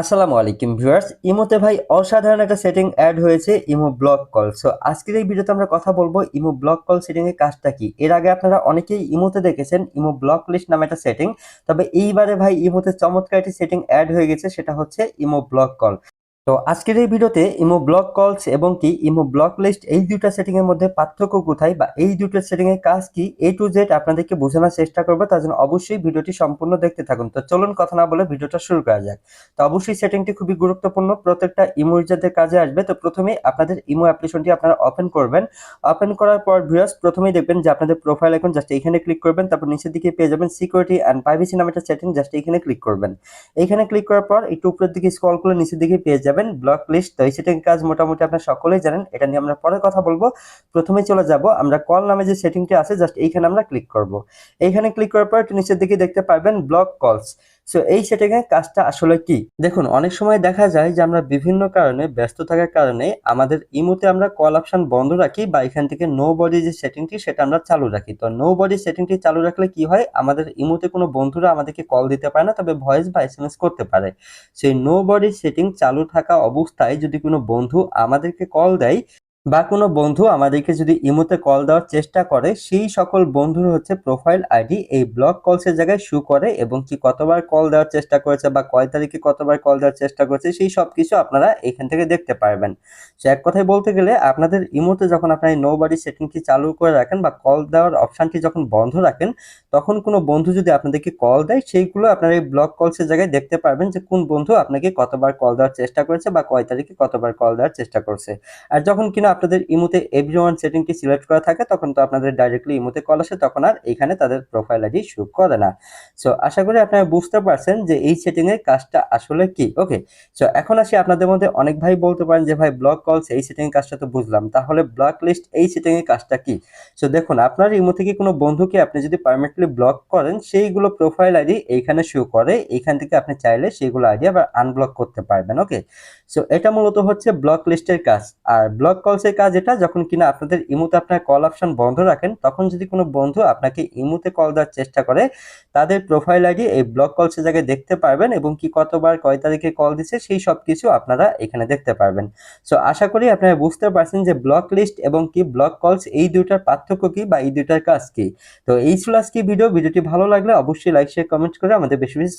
আসসালামু আলাইকুম ভিউয়ার্স, ইমোতে ভাই অসাধারণ একটা সেটিং অ্যাড হয়েছে, ইমো ব্লক কল সো আজকের এই ভিডিওতে আমরা কথা বলব ইমো ব্লক কল সেটিং এর কাজটা কি? এর আগে আপনারা অনেকেই ইমোতে দেখেছেন, ইমো ব্লক লিস্ট নামে একটা সেটিং তবে এইবারে ভাই ইমোতে চমৎকার একটি সেটিং অ্যাড হয়ে গেছে, সেটা হচ্ছে ইমো ব্লক কল তো আজকের এই ভিডিওতে ইমো ব্লক কলস এবং কি ইমো ব্লক লিস্ট এই দুটা এর মধ্যে পার্থক্য কোথায় বা এই দুটো সেটিং এর কাজ কি এ টু জেড আপনাদেরকে বোঝানোর চেষ্টা করব, তার জন্য অবশ্যই ভিডিওটি সম্পূর্ণ দেখতে থাকুন। তো চলুন কথা না বলে ভিডিওটা শুরু করা যাক। তো অবশ্যই সেটিংটি খুবই গুরুত্বপূর্ণ, প্রত্যেকটা ইমো ইউজারদের কাজে আসবে। তো প্রথমে আপনাদের ইমো অ্যাপ্লিকেশনটি আপনারা ওপেন করবেন। ওপেন করার পর ভিউয়ার্স প্রথমেই দেখবেন যে আপনাদের প্রোফাইল এখন জাস্ট এখানে ক্লিক করবেন, তারপর নিচের দিকে পেয়ে যাবেন সিকিউরিটি অ্যান্ড প্রাইভেসি নামে সেটিং জাস্ট এখানে ক্লিক করবেন। এখানে ক্লিক করার পর একটু উপরের দিকে স্ক্রল করে নিচের দিকে পেয়ে যাবেন। ব্লক লিস্ট তো এই সেটিং কাজ মোটামুটি আপনারা সকলেই জানেন, এটা নিয়ে আমরা পরে কথা বলব। প্রথমে চলে যাব, আমরা কল নামে যে সেটিংটি আছে জাস্ট এইখানে আমরা ক্লিক করব। এইখানে ক্লিক করার পর নিচের দিকে দেখতে পারবেন ব্লক কলস সো এই সেটিং এর কাজটা আসলে কি? দেখুন, অনেক সময় দেখা যায় যে আমরা বিভিন্ন কারণে ব্যস্ত থাকার কারণে আমাদের ইমোতে আমরা কল অপশন বন্ধ রাখি বা এখান থেকে নো বডি যে সেটিংটি সেটা আমরা চালু রাখি। তো নো বডি সেটিংটি চালু রাখলে কি হয়? আমাদের ইমোতে কোনো বন্ধুরা আমাদেরকে কল দিতে পারে না, তবে ভয়েস বা এসএমএস করতে পারে। সেই নো বডি সেটিং চালু থাকা অবস্থায় যদি কোনো বন্ধু আমাদেরকে কল দেয় বা কোনো বন্ধু আমাদেরকে যদি ইমোতে কল দেওয়ার চেষ্টা করে, সেই সকল বন্ধুর হচ্ছে প্রোফাইল আইডি এই ব্লক কলসের জায়গায় শু করে এবং কি কতবার কল দেওয়ার চেষ্টা করেছে বা কয় তারিখে কতবার কল দেওয়ার চেষ্টা করেছে, সেই সব কিছু আপনারা এখান থেকে দেখতে পারবেন। সো এক কথায় বলতে গেলে আপনাদের ইমোতে যখন আপনার নো বাড়ি সেটিংটি চালু করে রাখেন বা কল দেওয়ার অপশানটি যখন বন্ধ রাখেন, তখন কোনো বন্ধু যদি আপনাদেরকে কল দেয়, সেইগুলো আপনারা এই ব্লক কলসের জায়গায় দেখতে পারবেন যে কোন বন্ধু আপনাকে কতবার কল দেওয়ার চেষ্টা করেছে বা কয় তারিখে কতবার কল দেওয়ার চেষ্টা করছে। আর যখন কিনা আপনাদের ইমোতে এভরি ওয়ান সেটিংটি সিলেক্ট করা থাকে, তখন তো আপনাদের ডাইরেক্টলি ইমোতে কল আসে, তখন আর এখানে তাদের প্রোফাইল আইডি শো করে না। সো আশা করি আপনারা বুঝতে পারছেন যে এই সেটিং এর কাজটা আসলে কি। ওকে সো এখন আসি আপনাদের মধ্যে। অনেক ভাই বলতে পারেন যে, ভাই ব্লক কলস এই সেটিং এর কাজটা তো বুঝলাম। তাহলে ব্লক লিস্ট এই সেটিং এর কাজটা কি? সো দেখুন, আপনার ইমো থেকে কোনো বন্ধুকে আপনি যদি পারমানেন্টলি ব্লক করেন, সেইগুলো প্রোফাইল আইডি এইখানে শো করে। এইখান থেকে আপনি চাইলে সেইগুলো আইডি আবার আনব্লক করতে পারবেন। ওকে সো এটা মূলত হচ্ছে ব্লক লিস্টের কাজ। আর ব্লক কলসের কাজ এটা, যখন কিনা আপনাদের ইমুতে আপনার কল অপশন বন্ধ রাখেন, তখন যদি কোনো বন্ধু আপনাকে ইমুতে কল দেওয়ার চেষ্টা করে, তাদের প্রোফাইল আইডি এই ব্লক কলসের জায়গায় দেখতে পারবেন এবং কি কতবার কয় তারিখে কল দিচ্ছে, সেই সব কিছু আপনারা এখানে দেখতে পারবেন। সো আশা করি আপনারা বুঝতে পারছেন যে ব্লক লিস্ট এবং কি ব্লক কলস এই দুইটার পার্থক্য কি বা এই দুইটার কাজ কি। তো এই ছিল আজকে ভিডিও ভিডিওটি ভালো লাগলে অবশ্যই লাইক শেয়ার কমেন্ট করে আমাদের বেশি বেশি